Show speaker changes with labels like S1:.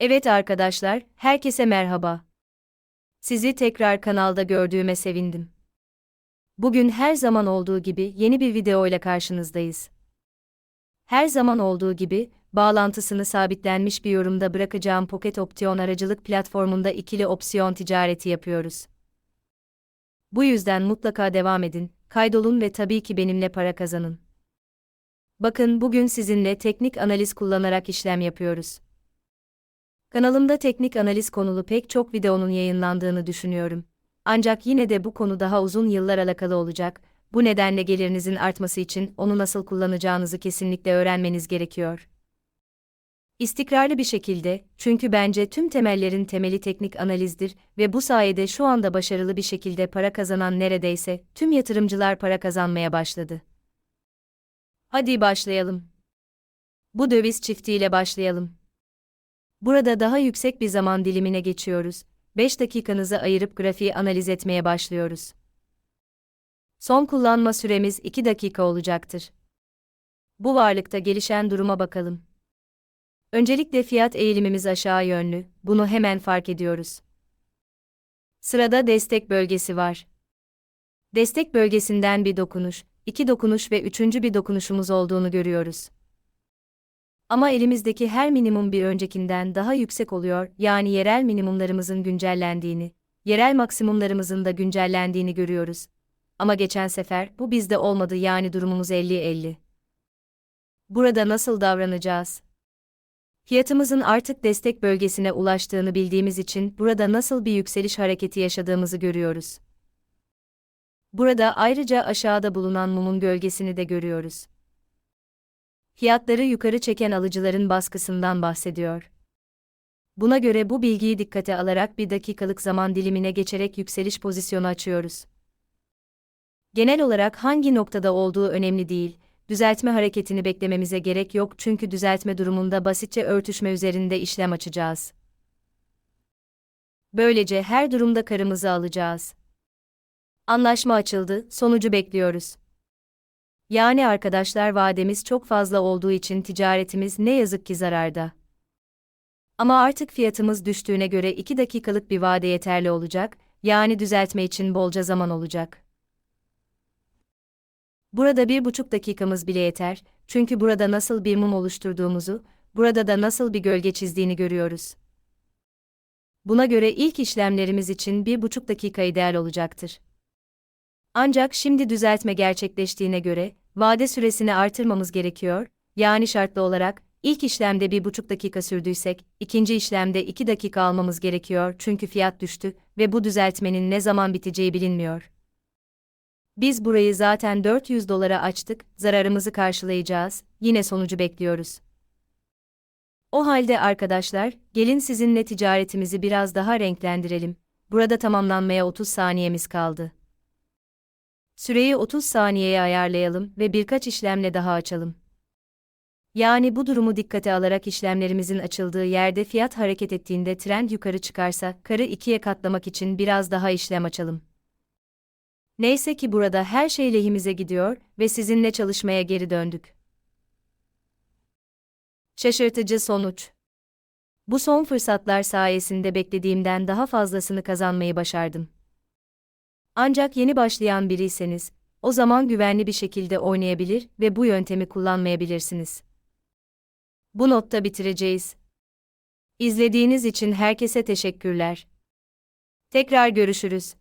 S1: Evet arkadaşlar, herkese merhaba. Sizi tekrar kanalda gördüğüme sevindim. Bugün her zaman olduğu gibi yeni bir video ile karşınızdayız. Her zaman olduğu gibi, bağlantısını sabitlenmiş bir yorumda bırakacağım Pocket Option aracılık platformunda ikili opsiyon ticareti yapıyoruz. Bu yüzden mutlaka devam edin, kaydolun ve tabii ki benimle para kazanın. Bakın bugün sizinle teknik analiz kullanarak işlem yapıyoruz. Kanalımda teknik analiz konulu pek çok videonun yayınlandığını düşünüyorum. Ancak yine de bu konu daha uzun yıllar alakalı olacak. Bu nedenle gelirinizin artması için onu nasıl kullanacağınızı kesinlikle öğrenmeniz gerekiyor. İstikrarlı bir şekilde, çünkü bence tüm temellerin temeli teknik analizdir ve bu sayede şu anda başarılı bir şekilde para kazanan neredeyse tüm yatırımcılar para kazanmaya başladı. Hadi başlayalım. Bu döviz çiftiyle başlayalım. Burada daha yüksek bir zaman dilimine geçiyoruz. 5 dakikanızı ayırıp grafiği analiz etmeye başlıyoruz. Son kullanma süremiz 2 dakika olacaktır. Bu varlıkta gelişen duruma bakalım. Öncelikle fiyat eğilimimiz aşağı yönlü, bunu hemen fark ediyoruz. Sırada destek bölgesi var. Destek bölgesinden bir dokunuş, iki dokunuş ve üçüncü bir dokunuşumuz olduğunu görüyoruz. Ama elimizdeki her minimum bir öncekinden daha yüksek oluyor, yani yerel minimumlarımızın güncellendiğini, yerel maksimumlarımızın da güncellendiğini görüyoruz. Ama geçen sefer bu bizde olmadı yani durumumuz 50-50. Burada nasıl davranacağız? Fiyatımızın artık destek bölgesine ulaştığını bildiğimiz için burada nasıl bir yükseliş hareketi yaşadığımızı görüyoruz. Burada ayrıca aşağıda bulunan mumun gölgesini de görüyoruz fiyatları yukarı çeken alıcıların baskısından bahsediyor. Buna göre bu bilgiyi dikkate alarak bir dakikalık zaman dilimine geçerek yükseliş pozisyonu açıyoruz. Genel olarak hangi noktada olduğu önemli değil, düzeltme hareketini beklememize gerek yok çünkü düzeltme durumunda basitçe örtüşme üzerinde işlem açacağız. Böylece her durumda karımızı alacağız. Anlaşma açıldı, sonucu bekliyoruz. Yani arkadaşlar vademiz çok fazla olduğu için ticaretimiz ne yazık ki zararda. Ama artık fiyatımız düştüğüne göre 2 dakikalık bir vade yeterli olacak, yani düzeltme için bolca zaman olacak. Burada 1,5 dakikamız bile yeter, çünkü burada nasıl bir mum oluşturduğumuzu, burada da nasıl bir gölge çizdiğini görüyoruz. Buna göre ilk işlemlerimiz için 1,5 dakika ideal olacaktır. Ancak şimdi düzeltme gerçekleştiğine göre, vade süresini artırmamız gerekiyor, yani şartlı olarak, ilk işlemde bir buçuk dakika sürdüysek, ikinci işlemde iki dakika almamız gerekiyor çünkü fiyat düştü ve bu düzeltmenin ne zaman biteceği bilinmiyor. Biz burayı zaten 400 dolara açtık, zararımızı karşılayacağız, yine sonucu bekliyoruz. O halde arkadaşlar, gelin sizinle ticaretimizi biraz daha renklendirelim. Burada tamamlanmaya 30 saniyemiz kaldı. Süreyi 30 saniyeye ayarlayalım ve birkaç işlemle daha açalım. Yani bu durumu dikkate alarak işlemlerimizin açıldığı yerde fiyat hareket ettiğinde trend yukarı çıkarsa, karı ikiye katlamak için biraz daha işlem açalım. Neyse ki burada her şey lehimize gidiyor ve sizinle çalışmaya geri döndük. Şaşırtıcı sonuç. Bu son fırsatlar sayesinde beklediğimden daha fazlasını kazanmayı başardım. Ancak yeni başlayan biriyseniz, o zaman güvenli bir şekilde oynayabilir ve bu yöntemi kullanmayabilirsiniz. Bu notta bitireceğiz. İzlediğiniz için herkese teşekkürler. Tekrar görüşürüz.